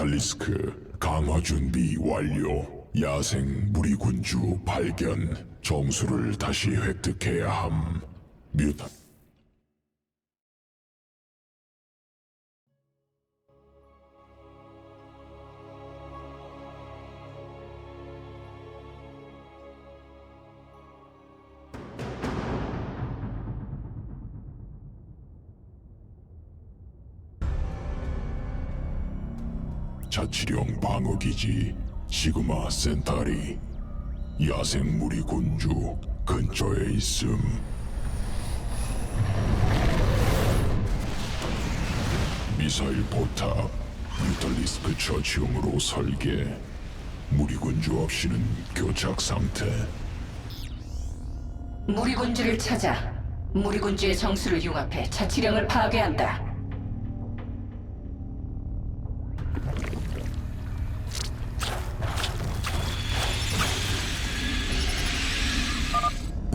뮤탈리스크 강화 준비 완료. 야생 무리군주 발견. 정수를 다시 획득해야 함. 뮤탈. 자치령 방어기지 시그마 센타리 야생 무리 군주 근처에 있음. 미사일 포탑 뮤탈리스크 처치용으로 설계. 무리군주 없이는 교착 상태. 무리군주를 찾아 무리군주의 정수를 융합해 자치령을 파괴한다.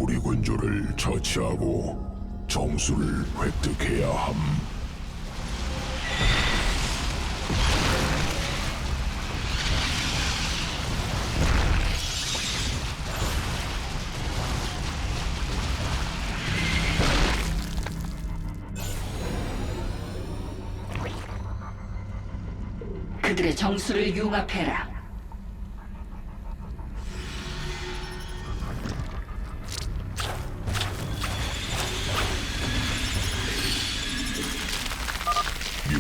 무리군주를 처치하고 정수를 획득해야 함. 그들의 정수를 융합해라.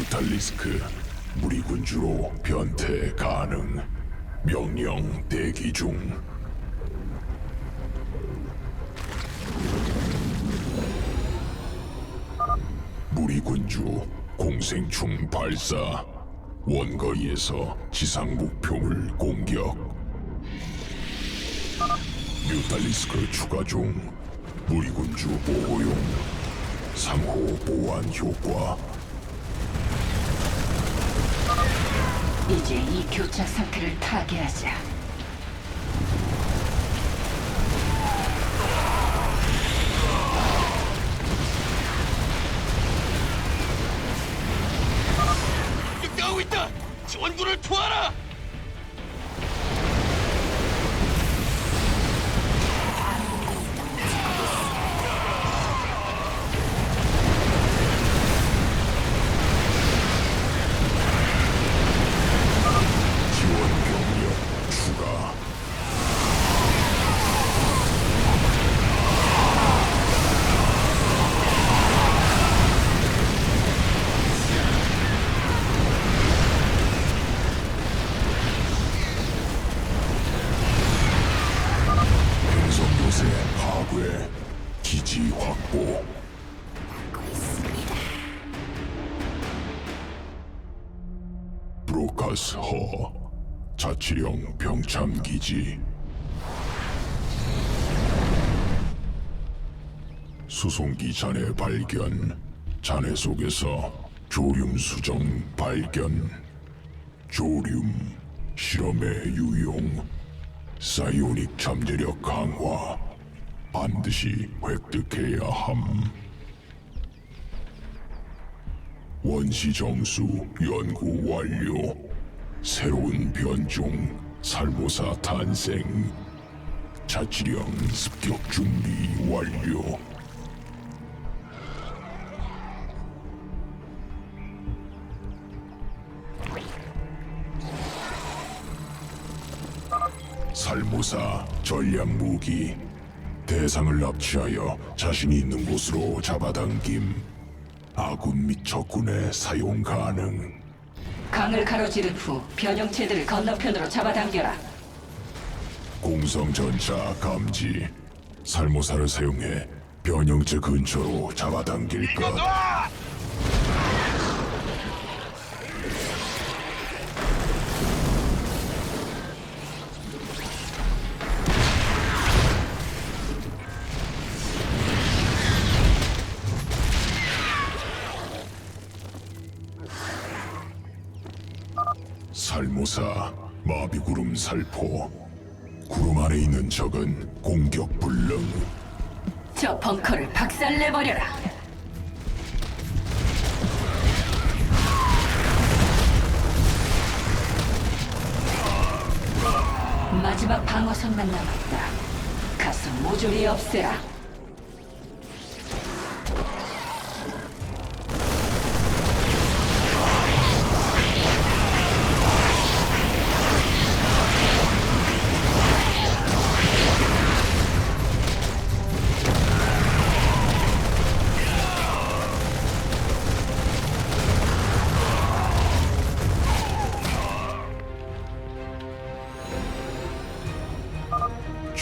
뮤탈리스크 무리군주로 변태 가능. 명령 대기 중. 무리군주 공생충 발사. 원거리에서 지상 목표물 공격. 뮤탈리스크 추가 중. 무리군주 보호용. 상호 보완 효과. 이제 이 교착 상태를 타개하자. 공격당하고 있다! 지원군을 투하라! 기지 확보. 브로카스 허 자치령 병참 기지. 수송기 잔해 발견 잔해 속에서 조륨 수정 발견. 조륨 실험에 유용 사이오닉 잠재력 강화 반드시 획득해야 함 원시 정수 연구 완료. 새로운 변종 살모사 탄생. 자치령 습격 준비 완료. 살모사 전략 무기 대상을 납치하여 자신이 있는 곳으로 잡아당김. 아군 및 적군의 사용 가능. 강을 가로지른 후 변형체들을 건너편으로 잡아당겨라. 공성 전차 감지. 살모사를 사용해 변형체 근처로 잡아당길 것. 놔! 살모사, 마비구름 살포. 구름 아래 있는 적은 공격 불능. 저 벙커를 박살내버려라. 마지막 방어선만 남았다. 가서 모조리 없애라.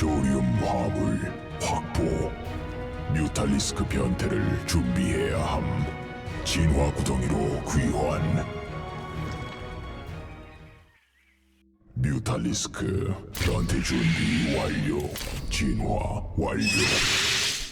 조리움 화물 확보. 뮤탈리스크 변태를 준비해야 함. 진화 구덩이로 귀환. 뮤탈리스크 변태 준비 완료. 진화 완료